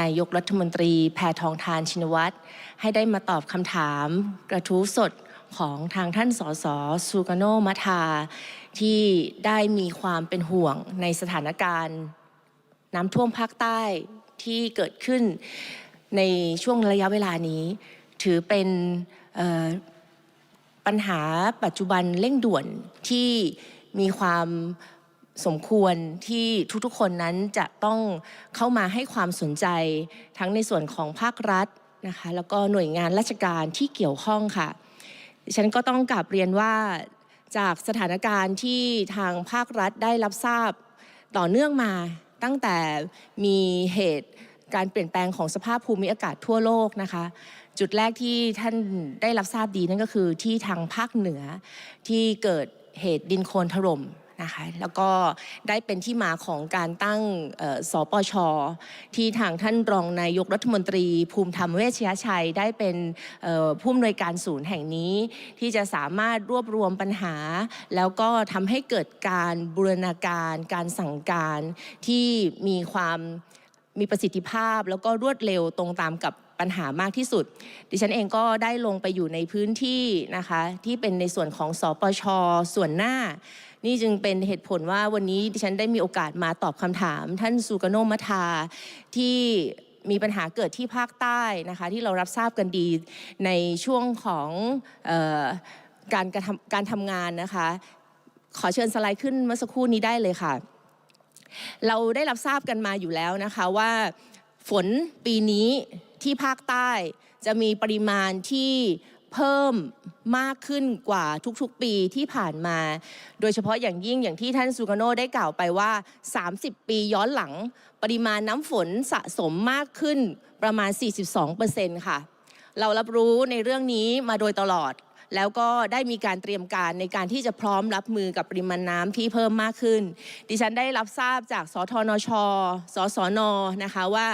นายกรัฐมนตรีแพทองทานชินวัตรให้ได้มาตอบคำถามกระทู้สดของทางท่านสสซูกาโนมัทา ที่ได้มีความเป็นห่วงในสถานการณ์ น้ำท่วมภาคใต้ที่เกิดขึ้นในช่วงระยะเวลานี้ ถือเป็นปัญหาปัจจุบันเร่งด่วนที่มีความ สมควรที่ทุกๆคนนั้นจะต้องเข้ามาให้ความสนใจทั้งในส่วนของภาครัฐนะคะแล้วก็หน่วยงานราชการที่เกี่ยวข้องค่ะดิฉันก็ต้องกลับเรียนว่าจากสถานการณ์ที่ทางภาครัฐได้รับทราบต่อเนื่องมาตั้งแต่มีเหตุการเปลี่ยนแปลงของสภาพภูมิอากาศทั่วโลกนะคะ จุดแรกที่ท่านได้รับทราบดีนั่นก็คือที่ทางภาคเหนือที่เกิดเหตุดินโคลนถล่ม นะคะแล้วก็ได้เป็นที่มาของการตั้งสปช ที่ทางท่านรองนายกรัฐมนตรี ภูมิธรรมเวชยชัย ได้เป็นผู้อำนวยการศูนย์แห่งนี้ ที่จะสามารถรวบรวมปัญหา แล้วก็ทำให้เกิดการบูรณาการ การสั่งการที่มีความมีประสิทธิภาพแล้วก็รวดเร็วตรงตามกับปัญหามากที่สุด ดิฉันเองก็ได้ลงไปอยู่ในพื้นที่นะคะ ที่เป็นในส่วนของสปช ส่วนหน้า นี่จึงเป็นเหตุผลว่าวันนี้ดิฉันได้มีโอกาสมาตอบคำถาม ท่านสุกโนมัทาที่มีปัญหาเกิดที่ภาคใต้นะคะที่เรารับทราบกันดีในช่วงของออการกรทำการทำงานนะคะ ขอเชิญสไลด์ขึ้นเมื่อสักครู่นี้ได้เลยค่ะ เราได้รับทราบกันมาอยู่แล้วนะคะว่าฝนปีนี้ที่ภาคใต้จะมีปริมาณที่ เพิ่มมากขึ้นกว่าทุกๆปีที่ผ่านมา โดยเฉพาะอย่างยิ่งอย่างที่ท่านซูกาโนได้กล่าวไปว่า 30 ปีย้อนหลัง ปริมาณน้ำฝนสะสมมากขึ้นประมาณ 42%ค่ะ เรารับรู้ในเรื่องนี้มาโดยตลอด แล้วก็ได้มีการเตรียมการในการที่จะพร้อมรับมือกับปริมาณน้ำที่เพิ่มมากขึ้น ดิฉันได้รับทราบจากสทนช สสนนะคะว่า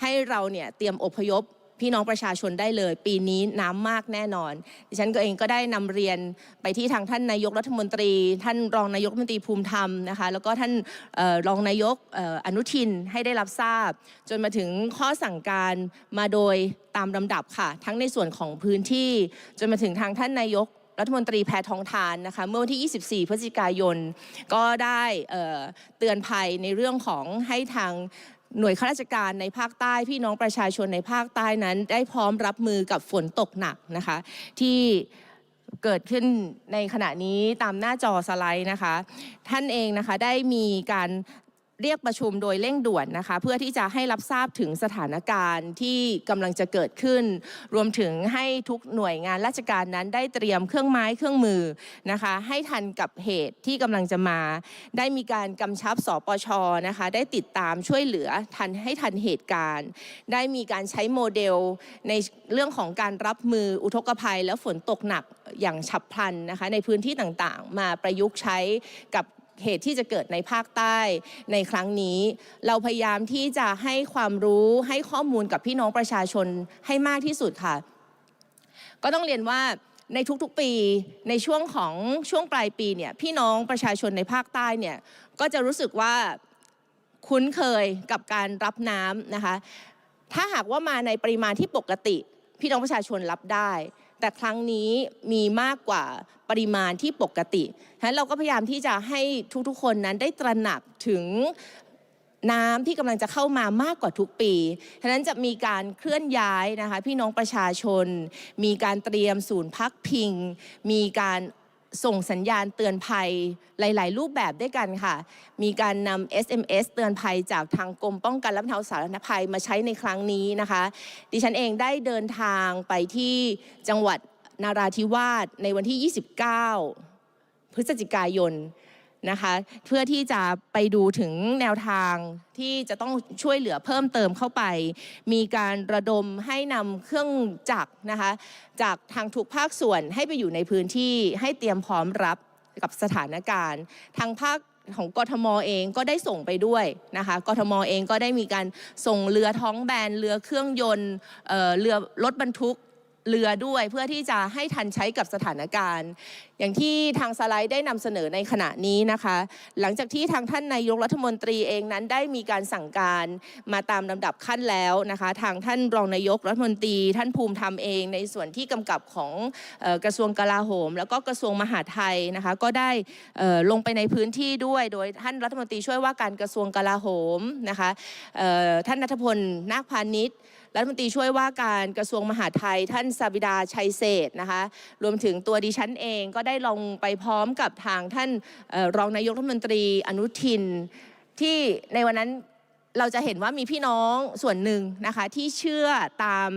ให้เราเนี่ยเตรียมอพยพ พี่น้องประชาชนได้เลย ปีนี้น้ำมากแน่นอน ดิฉันก็เองก็ได้นำเรียนไปที่ทางท่านนายกรัฐมนตรี ท่านรองนายกรัฐมนตรีภูมิธรรมนะคะแล้วก็ท่านออรองนายกอออนุทินให้ได้รับทราบ จนมาถึงข้อสั่งการมาโดยตามลำดับค่ะ ทั้งในส่วนของพื้นที่ จนมาถึงทางท่านนายกรัฐมนตรีแพทองทานนะคะเมื่อวันที่ 24 พฤศจิกายน ก็ได้เตือนภัยในเรื่องของให้ทาง หน่วยข้าราชการในภาคใต้พี่น้องประชาชนในภาคใต้นั้น ได้พร้อมรับมือกับฝนตกหนักนะคะ ที่เกิดขึ้นในขณะนี้ตามหน้าจอสไลด์นะคะ ท่านเองนะคะได้มีการ เรียกประชุมโดยเร่งด่วนนะคะ เพื่อที่จะให้รับทราบถึงสถานการณ์ที่กำลังจะเกิดขึ้น รวมถึงให้ทุกหน่วยงานราชการนั้นได้เตรียมเครื่องไม้เครื่องมือนะคะ ให้ทันกับเหตุที่กำลังจะมา ได้มีการกำชับสปชนะคะ ได้ติดตามช่วยเหลือทันให้ทันเหตุการณ์ ได้มีการใช้โมเดลในเรื่องของการรับมืออุทกภัย และฝนตกหนักอย่างฉับพลันนะคะ ในพื้นที่ต่างๆ มาประยุกต์ใช้กับ เหตุที่จะเกิดในภาคใต้ในครั้งนี้ เราพยายามที่จะให้ความรู้ให้ข้อมูลกับพี่น้องประชาชนให้มากที่สุดค่ะ ก็ต้องเรียนว่าในทุกๆปีในช่วงของช่วงปลายปีเนี่ยพี่น้องประชาชนในภาคใต้เนี่ยก็จะรู้สึกว่าคุ้นเคยกับการรับน้ำนะคะ ถ้าหากว่ามาในปริมาณที่ปกติ พี่น้องประชาชนรับได้ แต่ครั้งนี้มีมากกว่าปริมาณที่ปกติฉะนั้นเราก็พยายามที่จะให้ทุกๆคนนั้นได้ตระหนักถึงน้ำที่กำลังจะเข้ามามากกว่าทุกปี ฉะนั้นจะมีการเคลื่อนย้ายนะคะพี่น้องประชาชน มีการเตรียมศูนย์พักพิง มีการ ส่งสัญญาณเตือนภัยหลาย ๆ รูปแบบด้วยกันค่ะ มีการนำ SMS เตือนภัยจากทางกรมป้องกันและบรรเทาสาธารณภัยมาใช้ในครั้งนี้นะคะ ดิฉันเองได้เดินทางไปที่จังหวัดนาราธิวาสในวันที่ 29 พฤศจิกายน นะคะเพื่อที่จะไปดูถึงแนวทางที่จะต้องช่วยเหลือเพิ่มเติมเข้าไป มีการระดมให้นำเครื่องจักรนะคะจากทางทุกภาคส่วนให้ไปอยู่ในพื้นที่ให้เตรียมพร้อมรับกับสถานการณ์ ทางภาคของกทมเองก็ได้ส่งไปด้วยนะคะกทมเองก็ได้มีการส่งเรือท้องแบนเรือเครื่องยนต์เเรือรถบรรทุกเรือด้วยเพื่อที่จะให้ทันใช้กับสถานการณ์อย่างที่ทางสไลด์ได้นำเสนอในขณะนี้นะคะ หลังจากที่ทางท่านนายกรัฐมนตรีเองนั้นได้มีการสั่งการมาตามลำดับขั้นแล้วนะคะ ทางท่านรองนายกรัฐมนตรี ท่านภูมิธรรมเอง ในส่วนที่กำกับของออกระทรวงกลาโหม แล้วก็กระทรวงมหาดไทยนะคะ ก็ได้ลงไปในพื้นที่ด้วย โดยท่านรัฐมนตรีช่วยว่าการกระทรวงกลาโหมนะคะท่านนัทพลนาคพาณิชย์รัฐมนตรีช่วยว่าการกระทรวงมหาดไทย ท่านสบิดาชัยเศษนะคะ รวมถึงตัวดิฉันเองก็ได้ลงไปพร้อมกับทางท่านออรองนายกรัฐมนตรีอนุทินที่ในวันนั้นเราจะเห็นว่ามีพี่น้องส่วนหนึ่งนะคะที่เชื่อตาม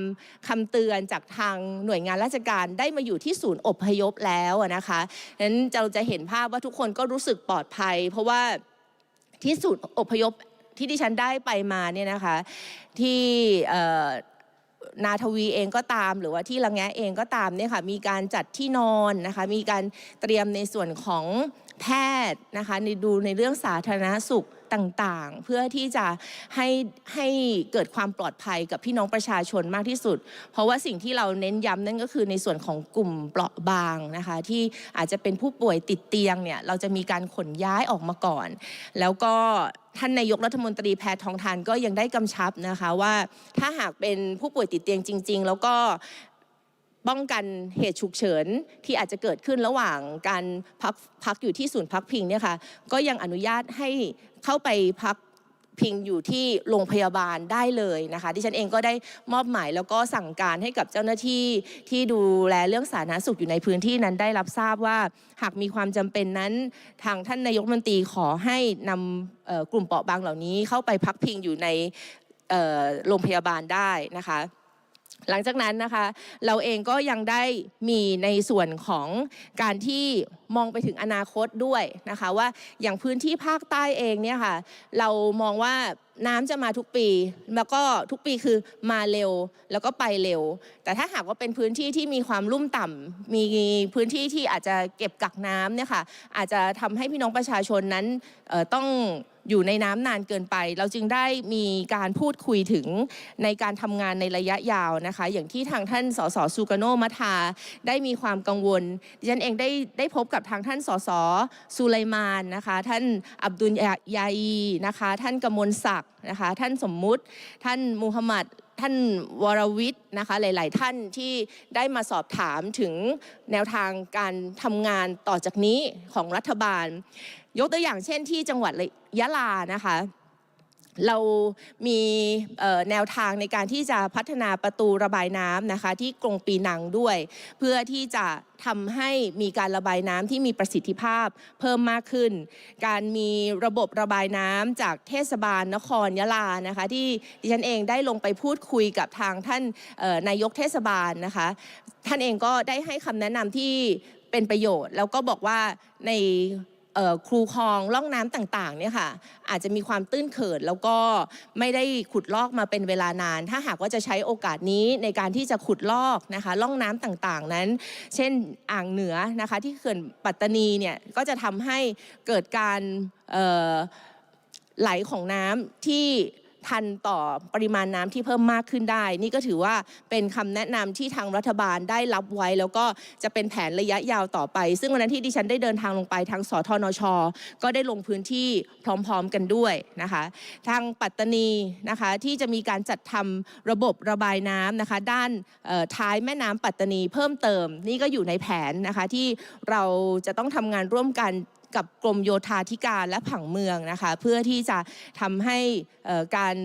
คำเตือนจากทางหน่วยงานราชการได้มาอยู่ที่ศูนย์อบพยพแล้วนะคะนั้นเราจะเห็นภาพว่าทุกคนก็รู้สึกปลอดภัย เพราะว่าที่ศูนย์อบพยพที่ดิฉันได้ไปมาเนี่ยนะคะที่ นาทวีเองก็ตาม หรือว่าที่ละแงะเองก็ตามเนี่ยค่ะมีการจัดที่นอนนะคะมีการเตรียมในส่วนของแพทย์นะคะในดูในเรื่องสาธารณสุข ต่างๆ เพื่อที่จะให้ให้เกิดความปลอดภัยกับพี่น้องประชาชนมากที่สุด เพราะว่าสิ่งที่เราเน้นย้ำนั่นก็คือในส่วนของกลุ่มเปราะบางนะคะ ที่อาจจะเป็นผู้ป่วยติดเตียงเนี่ยเราจะมีการขนย้ายออกมาก่อน แล้วก็ท่านนายกรัฐมนตรีแพทองทานก็ยังได้กำชับนะคะว่าถ้าหากเป็นผู้ป่วยติดเตียงจริง ๆ แล้วก็ ป้องกันเหตุฉุกเฉินที่อาจจะเกิดขึ้นระหว่างการพักพักอยู่ที่ศูนย์พักพิงเนี่ยค่ะก็ยังอนุญาตให้เข้าไปพักพิงอยู่ที่โรงพยาบาลได้เลยนะคะที่ฉันเองก็ได้มอบหมายแล้วก็สั่งการให้กับเจ้าหน้าที่ที่ดูแลเรื่องสาธารณสุขอยู่ในพื้นที่นั้นได้รับทราบว่าหากมีความจำเป็นนั้น ทางท่านนายกมนตรีขอให้นำเอ่อกลุ่มเปราะบางเหล่านี้เข้าไปพักพิงอยู่ในโรงพยาบาลได้นะคะ หลังจากนั้นนะคะเราเองก็ยังได้มีในส่วนของการที่มองไปถึงอนาคตด้วยนะคะว่าอย่างพื้นที่ภาคใต้เองเนี่ยค่ะเรามองว่าน้ำจะมาทุกปี แล้วก็ทุกปีคือมาเร็วแล้วก็ไปเร็ว แต่ถ้าหากว่าเป็นพื้นที่ที่มีความลุ่มต่ำมีพื้นที่ที่อาจจะเก็บกักน้ำเนี่ยค่ะอาจจะทำให้พี่น้องประชาชนนั้นต้อง อยู่ในน้ำนานเกินไป เราจึงได้มีการพูดคุยถึงในการทำงานในระยะยาวนะคะ อย่างที่ทางท่านสสซูกาโนมัทาได้มีความกังวลดิฉันเองได้ได้พบกับทางท่านสสสุไลมานนะคะ ท่านอับดุลยาอีนะคะ ท่านกมลศักดิ์นะคะ ท่านสมมุติ ท่านมูฮัมหมัดท่านวรวิทย์นะคะหลาย ๆ ท่านที่ได้มาสอบถามถึงแนวทางการทำงานต่อจากนี้ของรัฐบาล ยกตัวอย่างเช่นที่จังหวัดยะลานะคะ เรามีแนวทางในการที่จะพัฒนาประตูระบายน้ำนะคะ ที่กรงปีนังด้วย เพื่อที่จะทำให้มีการระบายน้ำที่มีประสิทธิภาพเพิ่มมากขึ้น การมีระบบระบายน้ำจากเทศบาลนครยะลานะคะ ที่ดิฉันเองได้ลงไปพูดคุยกับทางท่านนายกเทศบาลนะคะ ท่านเองก็ได้ให้คำแนะนำที่เป็นประโยชน์ แล้วก็บอกว่าใน ครูคลองล่องน้ำต่างๆเนี่ยค่ะอาจจะมีความตื้นเขินแล้วก็ไม่ได้ขุดลอกมาเป็นเวลานาน ถ้าหากว่าจะใช้โอกาสนี้ในการที่จะขุดลอกนะคะล่องน้ำต่างๆนั้น เช่นอ่างเหนือนะคะที่เขื่อนปัตตานีเนี่ยก็จะทำให้เกิดการไหลของน้ำที่ ทันต่อปริมาณน้ำที่เพิ่มมากขึ้นได้ นี่ก็ถือว่าเป็นคำแนะนำที่ทางรัฐบาลได้รับไว้ แล้วก็จะเป็นแผนระยะยาวต่อไป ซึ่งวันนั้นที่ดิฉันได้เดินทางลงไปทางสทนช ก็ได้ลงพื้นที่พร้อมๆกันด้วยนะคะทางปัตตานีนะคะที่จะมีการจัดทำระบบระบายน้ำนะคะด้านท้ายแม่น้ำปัตตานีเพิ่มเติม นี่ก็อยู่ในแผนนะคะที่เราจะต้องทำงานร่วมกัน กับกรมโยธาธิการและผังเมืองนะคะเพื่อที่จะทำให้การ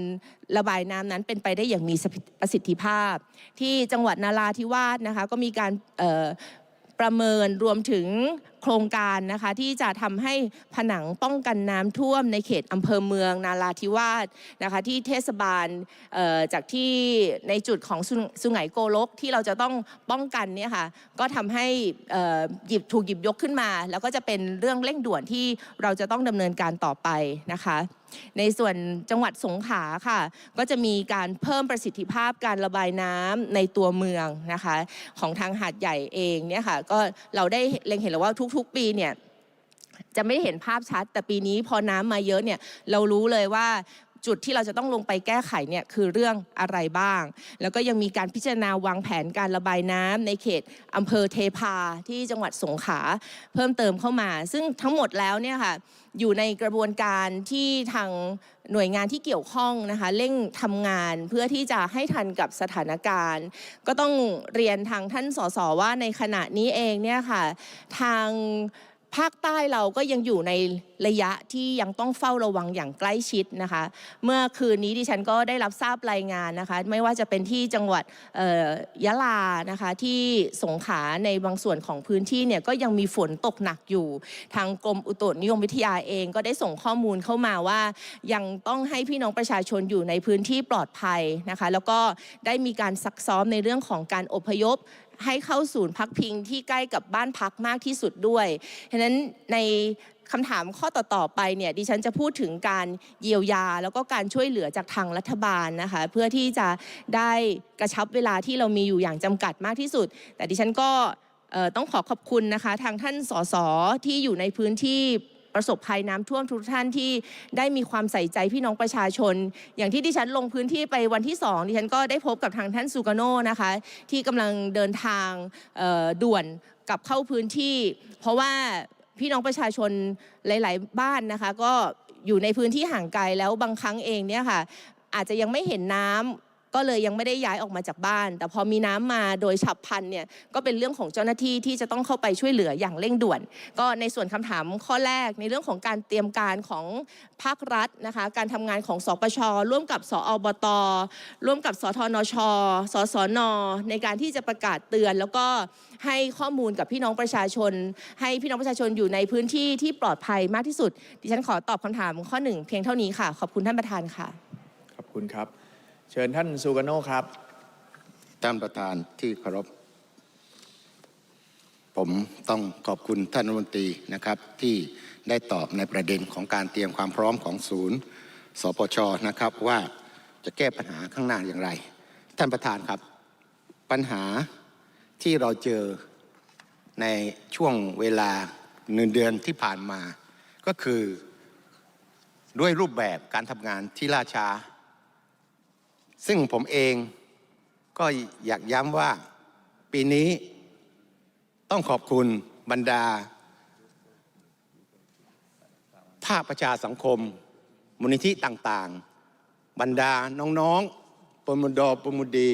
ระบายน้ำนั้นเป็นไปได้อย่างมีประสิทธิภาพ ที่จังหวัดนาราธิวาสนะคะก็มีการ ประเมินรวมถึงโครงการนะคะที่จะทำให้ผนังป้องกันน้ำท่วมในเขตอำเภอเมืองนาราธิวาสนะคะที่เทศบาลจากที่ในจุดของสุสไหงโกลกที่เราจะต้องป้องกันเนี่ยค่ะก็ทำให้หยิบถูกหยิบยกขึ้นมา แล้วก็จะเป็นเรื่องเร่งด่วนที่เราจะต้องดำเนินการต่อไปนะคะในส่วนจังหวัดสงขลาค่ะ ก็จะมีการเพิ่มประสิทธิภาพการระบายน้ำในตัวเมืองนะคะ ของทางหาดใหญ่เองเนี่ยค่ะก็เราได้เล็งเห็นแล้วว่าทุก ๆ ปีเนี่ยจะไม่ได้เห็นภาพชัด แต่ปีนี้พอน้ำมาเยอะเนี่ยเรารู้เลยว่า จุดที่เราจะต้องลงไปแก้ไขเนี่ยคือเรื่องอะไรบ้าง แล้วก็ยังมีการพิจารณาวางแผนการระบายน้ำในเขตอำเภอเทพาที่จังหวัดสงขลาเพิ่มเติมเข้ามา ซึ่งทั้งหมดแล้วเนี่ยค่ะอยู่ในกระบวนการที่ทางหน่วยงานที่เกี่ยวข้องนะคะเร่งทำงานเพื่อที่จะให้ทันกับสถานการณ์ ก็ต้องเรียนทางท่านสสว่าในขณะนี้เองเนี่ยค่ะทาง ภาคใต้เราก็ยังอยู่ในระยะที่ยังต้องเฝ้าระวังอย่างใกล้ชิดนะคะ เมื่อคืนนี้ดิฉันก็ได้รับทราบรายงานนะคะ ไม่ว่าจะเป็นที่จังหวัดยะลานะคะที่สงขลาในบางส่วนของพื้นที่เนี่ยก็ยังมีฝนตกหนักอยู่ ทางกรมอุตุนิยมวิทยาเองก็ได้ส่งข้อมูลเข้ามาว่า ยังต้องให้พี่น้องประชาชนอยู่ในพื้นที่ปลอดภัยนะคะ แล้วก็ได้มีการซักซ้อมในเรื่องของการอพยพ ให้เข้าศูนย์พักพิงที่ใกล้กับบ้านพักมากที่สุดด้วยฉะนั้นในคำถามข้อต่อๆไปเนี่ยดิฉันจะพูดถึงการเยียวยา แล้วก็การช่วยเหลือจากทางรัฐบาลนะคะ เพื่อที่จะได้กระชับเวลาที่เรามีอยู่อย่างจำกัดมากที่สุด แต่ดิฉันก็ต้องขอขอบคุณนะคะ ทางท่านสสที่อยู่ในพื้นที่ ประสบภัยน้ำท่วมทุกท่านที่ได้มีความใส่ใจพี่น้องประชาชน อย่างที่ดิฉันลงพื้นที่ไปวันที่สองดิฉันก็ได้พบกับทางท่านซูกาโนนะคะ ที่กำลังเดินทางด่วนกลับเข้าพื้นที่ เพราะว่าพี่น้องประชาชนหลาย ๆ บ้านนะคะ ก็อยู่ในพื้นที่ห่างไกลแล้วบางครั้งเองเนี่ยค่ะ อาจจะยังไม่เห็นน้ำ ก็เลยยังไม่ได้ย้ายออกมาจากบ้าน แต่พอมีน้ำมาโดยฉับพลันเนี่ยก็เป็นเรื่องของเจ้าหน้าที่ที่จะต้องเข้าไปช่วยเหลืออย่างเร่งด่วน ก็ในส่วนคำถามข้อแรกในเรื่องของการเตรียมการของภาครัฐนะคะการทำงานของสปชร่วมกับสอบต ร่วมกับสทนช สสน ในการที่จะประกาศเตือน แล้วก็ให้ข้อมูลกับพี่น้องประชาชน ให้พี่น้องประชาชนอยู่ในพื้นที่ที่ปลอดภัยมากที่สุด ดิฉันขอตอบคำถามข้อหนึ่งเพียงเท่านี้ค่ะ ขอบคุณท่านประธานค่ะ ขอบคุณครับ เชิญท่านซูกาโนครับ ท่านประธานที่เคารพ ผมต้องขอบคุณท่านรัฐมนตรีนะครับ ที่ได้ตอบในประเด็นของการเตรียมความพร้อมของศูนย์ สปชนะครับว่าจะแก้ปัญหาข้างหน้าอย่างไร ท่านประธานครับ ปัญหาที่เราเจอในช่วงเวลาหนึ่งเดือนที่ผ่านมา ก็คือด้วยรูปแบบการทำงานที่ล่าช้า ซึ่งผมเองก็อยากย้ำว่าปีนี้ต้องขอบคุณบรรดา ภาคประชาสังคม มูลนิธิต่างๆ บรรดาน้องๆปมุดอปมุดี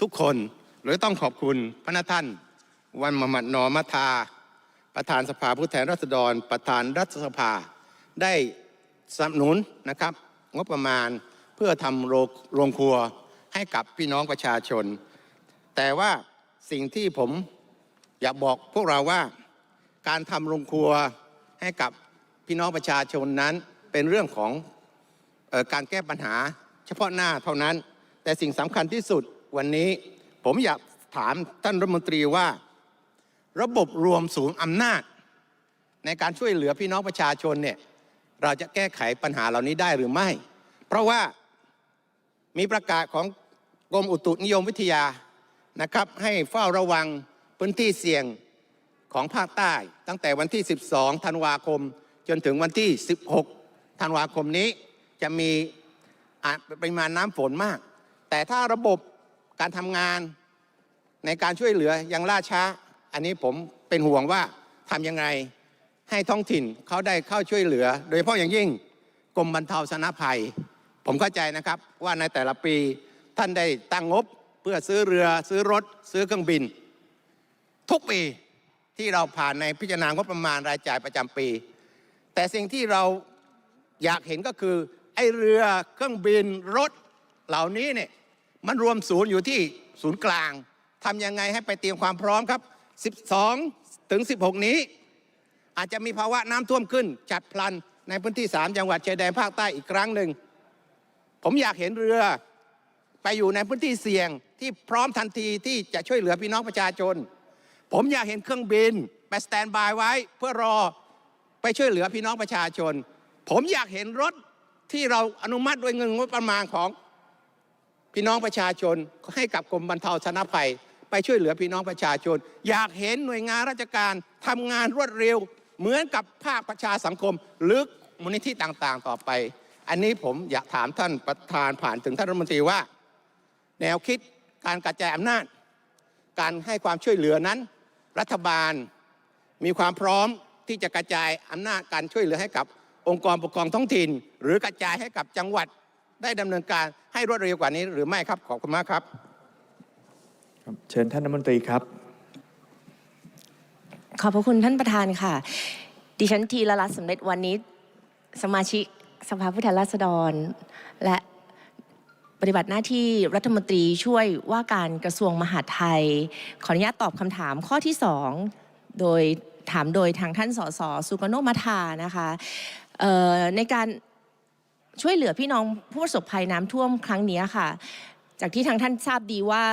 ทุกคนหรือต้องขอบคุณพระนท่าน วันมมัดนอมัทา ประธานสภาผู้แทนราษฎร ประธานรัฐสภา ได้สนับสนุนนะครับ งบประมาณ เพื่อทำโรงครัวให้กับพี่น้องประชาชน แต่ว่าสิ่งที่ผมอยากบอกพวกเราว่าการทำโรงครัวให้กับพี่น้องประชาชนนั้นเป็นเรื่องของออการแก้ปัญหา เฉพาะหน้าเท่านั้น แต่สิ่งสำคัญที่สุดวันนี้ผมอยากถามท่านรัฐมนตรีว่า ระบบรวมศูนย์อำนาจ ในการช่วยเหลือพี่น้องประชาชนเนี่ยเราจะแก้ไขปัญหาเหล่านี้ได้หรือไม่ เพราะว่า มีประกาศของกรมอุตุนิยมวิทยานะครับ ให้เฝ้าระวังพื้นที่เสี่ยงของภาคใต้ ตั้งแต่วันที่ 12 ธันวาคม จนถึงวันที่ 16 ธันวาคมนี้จะมีะปริมาณน้ำฝนมาก แต่ถ้าระบบการทำงานในการช่วยเหลือยังล่าช้า อันนี้ผมเป็นห่วงว่าทำยังไงให้ท้องถิ่นเขาได้เข้าช่วยเหลือ โดยเฉพาะอย่างยิ่งกรมบรรเทาสาธารณภัย ผมเข้าใจนะครับว่าในแต่ละปีท่านได้ตั้งงบเพื่อซื้อเรือซื้อรถ ซื้อเครื่องบิน ทุกปีที่เราผ่านในพิจารณางบประมาณรายจ่ายประจำปี แต่สิ่งที่เราอยากเห็นก็คือไอ้เรือเครื่องบินรถเหล่านี้เนี่ยมันรวมศูนย์อยู่ที่ศูนย์กลางทำยังไงให้ไปเตรียมความพร้อมครับ 12 ถึง 16 นี้ อาจจะมีภาวะน้ำท่วมขึ้น จัดพลันในพื้นที่ 3 จังหวัดชายแดนภาคใต้อีกครั้งหนึ่ง ผมอยากเห็นเรือไปอยู่ในพื้นที่เสี่ยงที่พร้อมทันทีที่จะช่วยเหลือพี่น้องประชาชน ผมอยากเห็นเครื่องบินไปสแตนบายไว้เพื่อรอไปช่วยเหลือพี่น้องประชาชน ผมอยากเห็นรถที่เราอนุมัติด้วยเงินงบประมาณของพี่น้องประชาชนให้กับกรมบรรเทาสาธารณภัย ไปช่วยเหลือพี่น้องประชาชน อยากเห็นหน่วยงานราชการทำงานรวดเร็ว เหมือนกับภาคประชาสังคมหรือมูลนิธิต่างๆ ต่อไป อันนี้ผมอยากถามท่านประธานผ่านถึงท่านรัฐมนตรีว่า แนวคิดการกระจายอำนาจ การให้ความช่วยเหลือนั้น รัฐบาลมีความพร้อมที่จะกระจายอำนาจการช่วยเหลือให้กับองค์กรปกครองท้องถิ่น หรือกระจายให้กับจังหวัดได้ดำเนินการให้รวดเร็วกว่านี้หรือไม่ครับขอบคุณมากครับครับ เชิญท่านรัฐมนตรีครับ ขอบพระคุณท่านประธานค่ะ ดิฉันทีละรัตน์สำเร็จวันนี้สมาชิก สภาผู้แทนราษฎร และปฏิบัติหน้าที่รัฐมนตรีช่วยว่าการกระทรวงมหาดไทย ขออนุญาตตอบคำถามข้อที่สองโดยถามโดยทางท่านสสสุกโนมาทานะคะในการช่วยเหลือพี่น้องผู้ประสบภัยน้ำท่วมครั้งนี้ค่ะ จากที่ทางท่านทราบดีว่า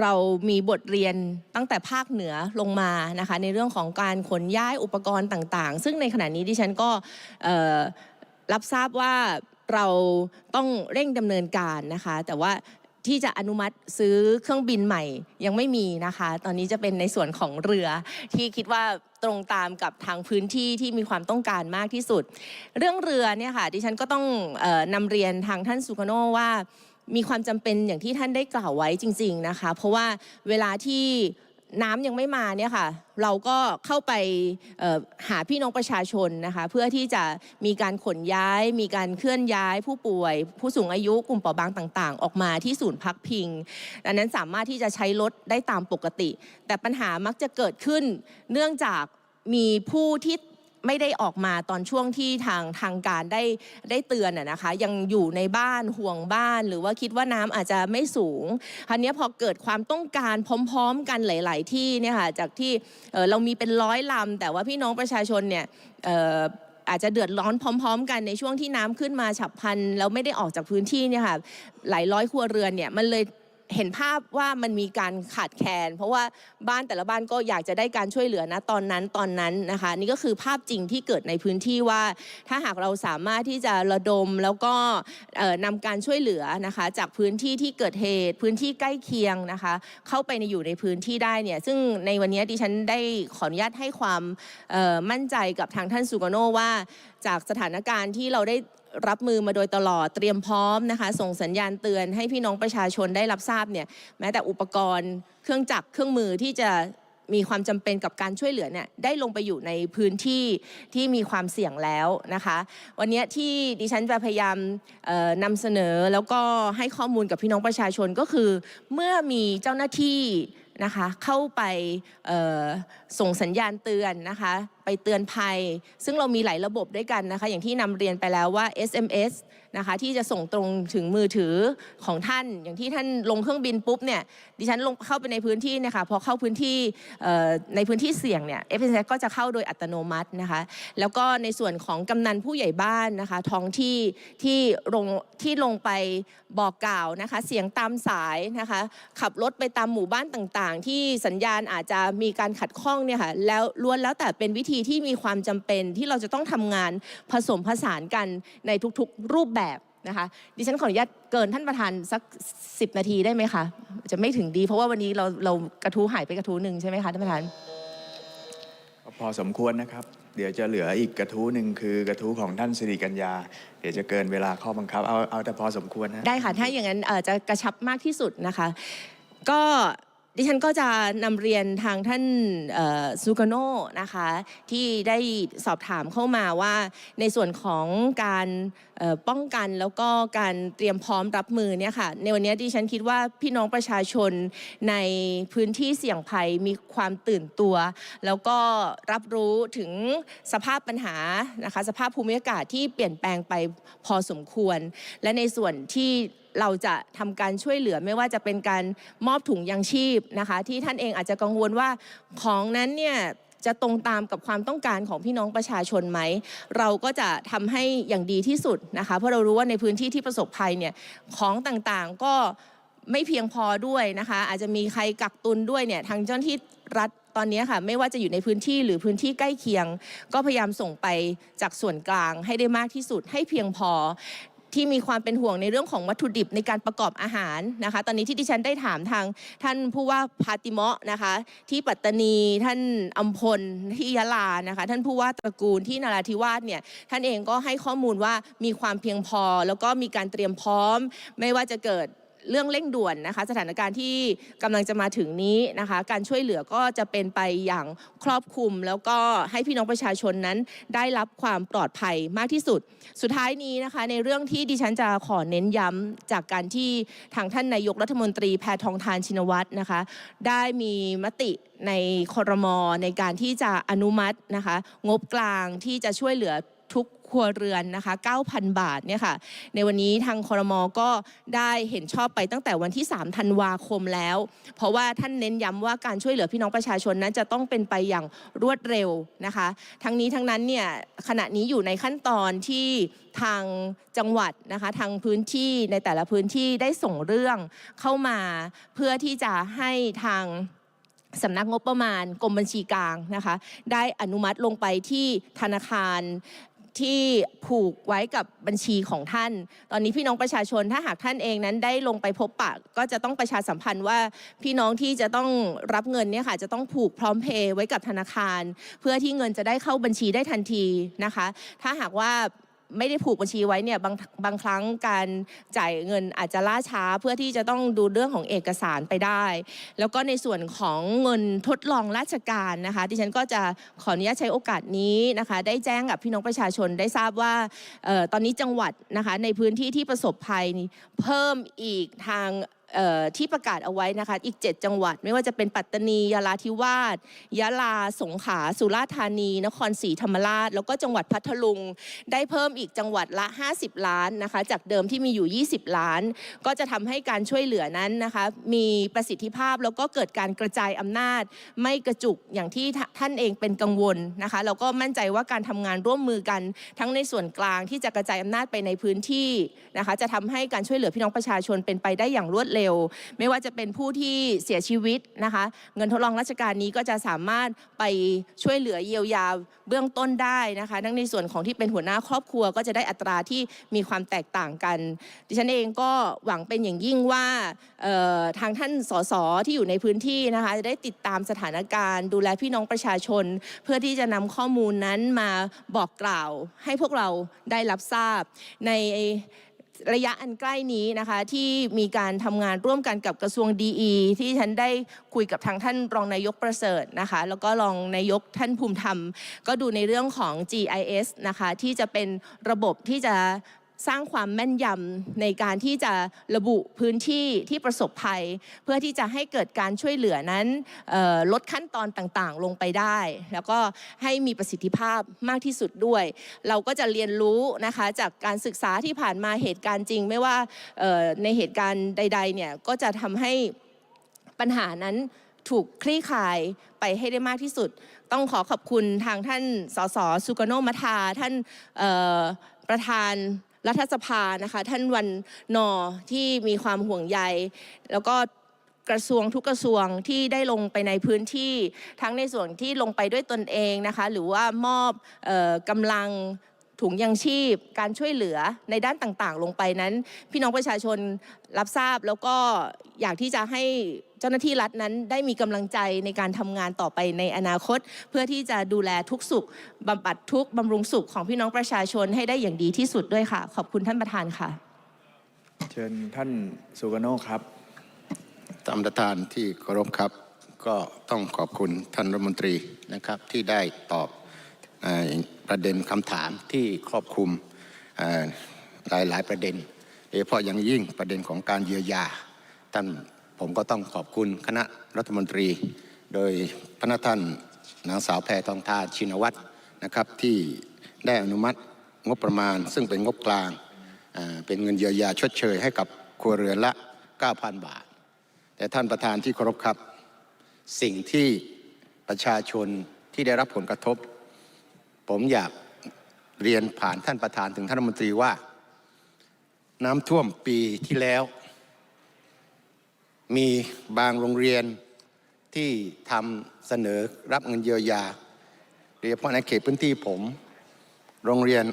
เรามีบทเรียนตั้งแต่ภาคเหนือลงมานะคะในเรื่องของการขนย้ายอุปกรณ์ต่างๆ ซึ่งในขณะนี้ดิฉันก็ รับทราบว่าเราต้องเร่งดำเนินการนะคะ แต่ว่าที่จะอนุมัติซื้อเครื่องบินใหม่ยังไม่มีนะคะ ตอนนี้จะเป็นในส่วนของเรือที่คิดว่าตรงตามกับทางพื้นที่ที่มีความต้องการมากที่สุด เรื่องเรือเนี่ยค่ะดิฉันก็ต้องออนำเรียนทางท่านสุกโนว่ามีความจำเป็นอย่างที่ท่านได้กล่าวไว้จริง ๆนะคะ เพราะว่าเวลาที่ น้ำยังไม่มาเนี่ยค่ะเราก็เข้าไปหาพี่น้องประชาชนนะคะเพื่อที่จะมีการขนย้าย มีการเคลื่อนย้ายผู้ป่วย ผู้สูงอายุกลุ่มเปราะบางต่าง ๆ ออกมาที่ศูนย์พักพิงดังนั้นสามารถที่จะใช้รถได้ตามปกติ แต่ปัญหามักจะเกิดขึ้นเนื่องจากมีผู้ที่ ไม่ได้ออกมาตอนช่วงที่ทางทางการได้ได้เตือนอะนะคะ ยังอยู่ในบ้านห่วงบ้าน หรือว่าคิดว่าน้ำอาจจะไม่สูงคราวนี้พอเกิดความต้องการพร้อม ๆ กันหลาย ๆ ที่เนี่ยค่ะจากที่เเรามีเป็นร้อยลำแต่ว่าพี่น้องประชาชนเนี่ยเอ่ออาจจะเดือดร้อนพร้อม ๆ กันในช่วงที่น้ำขึ้นมาฉับพลันแล้วไม่ได้ออกจากพื้นที่เนี่ยค่ะหลายร้อยครัวเรือนเนี่ยมันเลย เห็นภาพว่ามันมีการขาดแคลนเพราะว่าบ้านแต่ละบ้านก็อยากจะได้การช่วยเหลือนะตอนนั้นตอนนั้นนะคะ นี่ก็คือภาพจริงที่เกิดในพื้นที่ว่า ถ้าหากเราสามารถที่จะระดมแล้วก็เอ่อนำการช่วยเหลือนะคะ จากพื้นที่ที่เกิดเหตุ พื้นที่ใกล้เคียงนะคะ เข้าไปในอยู่ในพื้นที่ได้เนี่ยซึ่งในวันนี้ดิฉันได้ขออนุญาตให้ความมั่นใจกับทางท่านสุกโนว่า จากสถานการณ์ที่เราได้ รับมือมาโดยตลอดเตรียมพร้อมนะคะ ส่งสัญญาณเตือนให้พี่น้องประชาชนได้รับทราบเนี่ยแม้แต่อุปกรณ์เครื่องจักรเครื่องมือที่จะมีความจำเป็นกับการช่วยเหลือเนี่ยได้ลงไปอยู่ในพื้นที่ที่มีความเสี่ยงแล้วนะคะ วันนี้ที่ดิฉันจะพยายามเอ่อนำเสนอแล้วก็ให้ข้อมูลกับพี่น้องประชาชนก็คือ เมื่อมีเจ้าหน้าที่นะคะเข้าไปส่งสัญญาณเตือนนะคะไปเตือนภัย ซึ่งเรามีหลายระบบด้วยกันนะคะ อย่างที่นำเรียนไปแล้วว่า SMS นะคะที่จะส่งตรงถึงมือถือของท่าน อย่างที่ท่านลงเครื่องบินปุ๊บเนี่ยดิฉันลงเข้าไปในพื้นที่เนะคะพอเข้าพื้นที่ในพื้นที่เสี่ยงเนี่ย SMS ก็จะเข้าโดยอัตโนมัตินะคะ แล้วก็ในส่วนของกำนันผู้ใหญ่บ้านนะคะท้องที่ที่ลงที่ลงไปบอกกล่าวนะคะเสียงตามสายนะคะขับรถไปตามหมู่บ้านต่างๆ ที่สัญญาณอาจจะมีการขัดข้องเนี่ยค่ะแล้วล้วนแล้วแต่เป็นวิธีที่มีความจำเป็นที่เราจะต้องทำงานผสมผสานกันในทุกๆรูปแบบนะคะดิฉันขออนุญาตเกินท่านประธานสัก 10 นาทีได้ไหมคะ จะไม่ถึงดีเพราะว่าวันนี้เราเรากระทู้หายไปกระทู้หนึ่งใช่ไหมคะท่านประธาน พอสมควรนะครับ เดี๋ยวจะเหลืออีกกระทู้หนึ่งคือกระทู้ของท่านสิริกัญญา เดี๋ยวจะเกินเวลาข้อบังคับ เอาเอาแต่พอสมควรนะได้ค่ะถ้าอย่างนั้นเอ่อจะกระชับมากที่สุดนะคะ ก็ ดิฉันก็จะนำเรียนทางท่านซูกาโนนะคะที่ได้สอบถามเข้ามาว่า ในส่วนของการป้องกันแล้วก็การเตรียมพร้อมรับมือเนี่ยค่ะในวันนี้ดิฉันคิดว่าพี่น้องประชาชนในพื้นที่เสี่ยงภัยมีความตื่นตัว แล้วก็รับรู้ถึงสภาพปัญหานะคะสภาพภูมิอากาศที่เปลี่ยนแปลงไปพอสมควร และในส่วนที่เราจะทำการช่วยเหลือไม่ว่าจะเป็นการมอบถุงยังชีพนะคะ ที่ท่านเองอาจจะกังวลว่าของนั้นเนี่ยจะตรงตามกับความต้องการของพี่น้องประชาชนไหม เราก็จะทำให้อย่างดีที่สุดนะคะ เพราะเรารู้ว่าในพื้นที่ที่ประสบภัยเนี่ยของต่างๆก็ไม่เพียงพอด้วยนะคะ อาจจะมีใครกักตุนด้วยเนี่ยทางเจ้าหน้าที่รัฐตอนนี้ค่ะไม่ว่าจะอยู่ในพื้นที่หรือพื้นที่ใกล้เคียง ก็พยายามส่งไปจากส่วนกลางให้ได้มากที่สุดให้เพียงพอ ที่มีความเป็นห่วงในเรื่องของวัตถุดิบในการประกอบอาหารนะคะ ตอนนี้ที่ดิฉันได้ถามทางท่านผู้ว่าพาติเมาะนะคะ ที่ปัตตานีท่านอัมพลที่ยะลานะคะ ท่านผู้ว่าตระกูลที่นราธิวาสเนี่ยท่านเองก็ให้ข้อมูลว่ามีความเพียงพอ แล้วก็มีการเตรียมพร้อม ไม่ว่าจะเกิด เรื่องเร่งด่วนนะคะ สถานการณ์ที่กำลังจะมาถึงนี้นะคะ การช่วยเหลือก็จะเป็นไปอย่างครอบคลุม แล้วก็ให้พี่น้องประชาชนนั้นได้รับความปลอดภัยมากที่สุด สุดท้ายนี้นะคะ ในเรื่องที่ดิฉันจะขอเน้นย้ำจากการที่ทางท่านนายกรัฐมนตรีแพทองทานชินวัตรนะคะ ได้มีมติในครมในการที่จะอนุมัตินะคะ งบกลางที่จะช่วยเหลือ ทุกครัวเรือนนะคะ 9,000 บาทเนี่ยค่ะ ในวันนี้ทางคอรมอก็ได้เห็นชอบไปตั้งแต่วันที่ 3 ธันวาคมแล้ว เพราะว่าท่านเน้นย้ำว่าการช่วยเหลือพี่น้องประชาชนนั้นจะต้องเป็นไปอย่างรวดเร็วนะคะ ทั้งนี้ทั้งนั้นเนี่ยขณะนี้อยู่ในขั้นตอนที่ทางจังหวัดนะคะทางพื้นที่ในแต่ละพื้นที่ได้ส่งเรื่องเข้ามาเพื่อที่จะให้ทางสำนักงบประมาณกรมบัญชีกลางนะคะ ได้อนุมัติลงไปที่ธนาคาร ที่ผูกไว้กับบัญชีของท่าน ตอนนี้พี่น้องประชาชนถ้าหากท่านเองนั้นได้ลงไปพบปะ ก็จะต้องประชาสัมพันธ์ว่าพี่น้องที่จะต้องรับเงินเนี่ยค่ะจะต้องผูกพร้อมเพย์ไว้กับธนาคาร เพื่อที่เงินจะได้เข้าบัญชีได้ทันทีนะคะ ถ้าหากว่า ไม่ได้ผูกบัญชีไว้เนี่ยบางบางครั้งการจ่ายเงินอาจจะล่าช้าเพื่อที่จะต้องดูเรื่องของเอกสารไปได้ แล้วก็ในส่วนของเงินทดลองราชการนะคะดิฉันก็จะขออนุญาตใช้โอกาสนี้นะคะ ได้แจ้งกับพี่น้องประชาชนได้ทราบว่าออตอนนี้จังหวัดนะคะในพื้นที่ที่ประสบภัยเพิ่มอีกทาง ที่ประกาศเอาไว้นะคะ อีก 7 จังหวัด ไม่ว่าจะเป็นปัตตานียาลาธิวาสยะลาสงขลาสุราษฎร์ธานี นครศรีธรรมราช แล้วก็จังหวัดพัทลุง ได้เพิ่มอีกจังหวัดละ 50 ล้านนะคะ จากเดิมที่มีอยู่ 20 ล้าน ก็จะทำให้การช่วยเหลือนั้นนะคะ มีประสิทธิภาพแล้วก็เกิดการกระจายอำนาจ ไม่กระจุกอย่างที่ท่านเองเป็นกังวลนะคะแล้วก็มั่นใจว่าการทำงานร่วมมือกันทั้งในส่วนกลางที่จะกระจายอำนาจไปในพื้นที่นะคะ จะทำให้การช่วยเหลือพี่น้องประชาชนเป็นไปได้อย่างรวดเร็วไม่ว่าจะเป็นผู้ที่เสียชีวิตนะคะ เงินทดลองราชการนี้ก็จะสามารถไปช่วยเหลือเยียวยาเบื้องต้นได้นะคะทั้งในส่วนของที่เป็นหัวหน้าครอบครัวก็จะได้อัตราที่มีความแตกต่างกัน ดิฉันเองก็หวังเป็นอย่างยิ่งว่าทางท่านสสที่อยู่ในพื้นที่นะคะจะได้ติดตามสถานการณ์ ดูแลพี่น้องประชาชน เพื่อที่จะนำข้อมูลนั้นมาบอกกล่าวให้พวกเราได้รับทราบใน ระยะอันใกล้นี้นะคะที่มีการทำงานร่วมกันกับกระทรวงดีที่ฉันได้คุยกับทางท่านรองนายกประเสริฐนะคะแล้วก็รองนายกท่านภูมิธรรม ก็ดูในเรื่องของ GIS นะคะที่จะเป็นระบบที่จะ สร้างความแม่นยำในการที่จะระบุพื้นที่ที่ประสบภัย เพื่อที่จะให้เกิดการช่วยเหลือนั้นลดขั้นตอนต่างๆ ลงไปได้ แล้วก็ให้มีประสิทธิภาพมากที่สุดด้วย เราก็จะเรียนรู้นะคะจากการศึกษาที่ผ่านมาเหตุการณ์จริง ไม่ว่าในเหตุการณ์ใดๆเนี่ยก็จะทำให้ปัญหานั้นถูกคลี่คลายไปให้ได้มากที่สุด ต้องขอขอบคุณทางท่านสสสุกโนมัทาท่านประธาน รัฐสภานะคะท่านวันนอที่มีความห่วงใย แล้วก็กระทรวงทุกกระทรวงที่ได้ลงไปในพื้นที่ทั้งในส่วนที่ลงไปด้วยตนเองนะคะหรือว่ามอบออกำลัง ถุงยังชีพ การช่วยเหลือในด้านต่างๆ ลงไปนั้น พี่น้องประชาชนรับทราบแล้วก็อยากที่จะให้เจ้าหน้าที่รัฐนั้นได้มีกำลังใจในการทำงานต่อไปในอนาคต เพื่อที่จะดูแลทุกสุขบำบัดทุกข์บำรุงสุขของพี่น้องประชาชนให้ได้อย่างดีที่สุดด้วยค่ะ ขอบคุณท่านประธานค่ะ เชิญท่านสุกโนครับท่านประธานที่เคารพครับ ก็ต้องขอบคุณท่านรัฐมนตรีนะครับที่ได้ตอบเอ่อ ประเด็นคำถามที่ครอบคลุมหลายหลายประเด็นโดยเฉพาะอย่างยิ่งประเด็นของการเยียวยาท่านผมก็ต้องขอบคุณคณะรัฐมนตรี โดยพระท่านนางสาวแพทองทานชินวัตรนะครับที่ได้อนุมัติงบประมาณ ซึ่งเป็นงบกลางเอ่อเป็นเงินเยียวยาชดเชยให้กับครัวเรือนละ 9,000 บาท แต่ท่านประธานที่เคารพครับ สิ่งที่ประชาชนที่ได้รับผลกระทบ ผมอยากเรียนผ่านท่านประธานถึงท่านรัฐมนตรีว่า น้ำท่วมปีที่แล้ว มีบางโรงเรียนที่ทำเสนอรับเงินเยียวยาโดยเฉพาะในเขตพื้นที่ผม โรงเรียน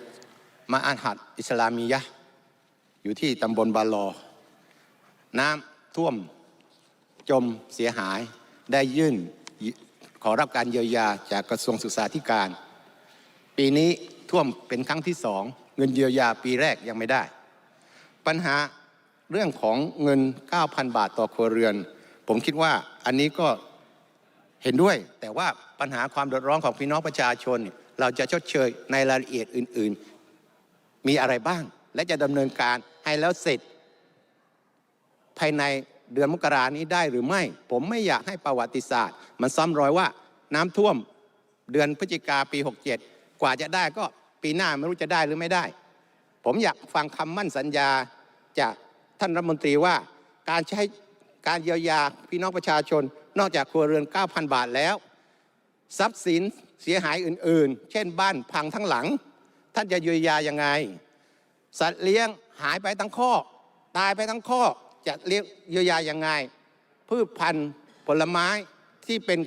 มาอันหัดอิสลามียะ อยู่ที่ตำบลบาลอ น้ำท่วมจมเสียหายได้ยื่นขอรับการเยียวยาจากกระทรวงศึกษาธิการ ปีนี้ท่วมเป็นครั้งที่สองเงินเยียวยาปีแรกยังไม่ได้ ปัญหาเรื่องของเงิน 9,000 บาทต่อครัวเรือน ผมคิดว่าอันนี้ก็เห็นด้วย แต่ว่าปัญหาความเดือดร้อนของพี่น้องประชาชน เราจะชดเชยในรายละเอียดอื่น ๆ มีอะไรบ้าง และจะดำเนินการให้แล้วเสร็จ ภายในเดือนมกรานี้ได้หรือไม่ ผมไม่อยากให้ประวัติศาสตร์ มันซ้ำรอยว่าน้ำท่วมเดือนพฤศจิกาปี 67 กว่าจะได้ก็ปีหน้าไม่รู้จะได้หรือไม่ได้ ผมอยากฟังคำมั่นสัญญาจากท่านรัฐมนตรีว่าการใช้การเยียวยาพี่น้องประชาชน นอกจากครัวเรือน 9,000 บาทแล้ว ทรัพย์สินเสียหายอื่น ๆ เช่นบ้านพังทั้งหลัง ท่านจะเยียวยายังไง สัตว์เลี้ยงหายไปทั้งข้อ ตายไปทั้งข้อจะเลี้ยงเยียวยายังไง พืชพันธุ์ผลไม้ที่เป็น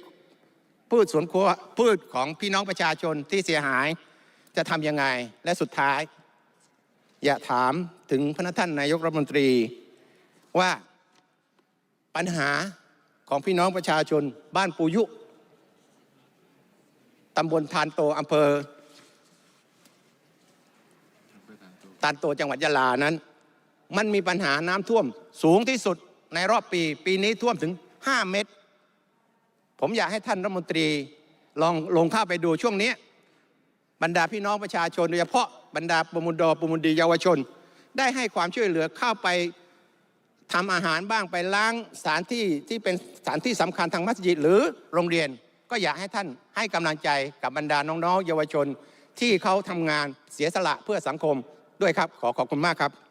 พืชสวนครัวพืชของพี่น้องประชาชนที่เสียหายจะทำยังไง และสุดท้าย อย่าถามถึงพระท่านนายกรัฐมนตรีว่าปัญหาของพี่น้องประชาชนบ้านปูยุตำบลทานโตอำเภอตานโตจังหวัดยะลานั้น มันมีปัญหาน้ำท่วมสูงที่สุดในรอบปี ปีนี้ท่วมถึง 5 เมตร ผมอยากให้ท่านรัฐมนตรีลองลงเข้าไปดูช่วงนี้ บรรดาพี่น้องประชาชนโดยเฉพาะบรรดาปมุดอปมุดีเยาวชน ได้ให้ความช่วยเหลือเข้าไปทำอาหารบ้างไปล้างสถานที่ที่เป็นสถานที่สำคัญทางมัสยิดหรือโรงเรียน ก็อยากให้ท่านให้กำลังใจกับบรรดาน้องๆเยาวชนที่เขาทำงานเสียสละเพื่อสังคมด้วยครับ ขอขอบคุณมากครับ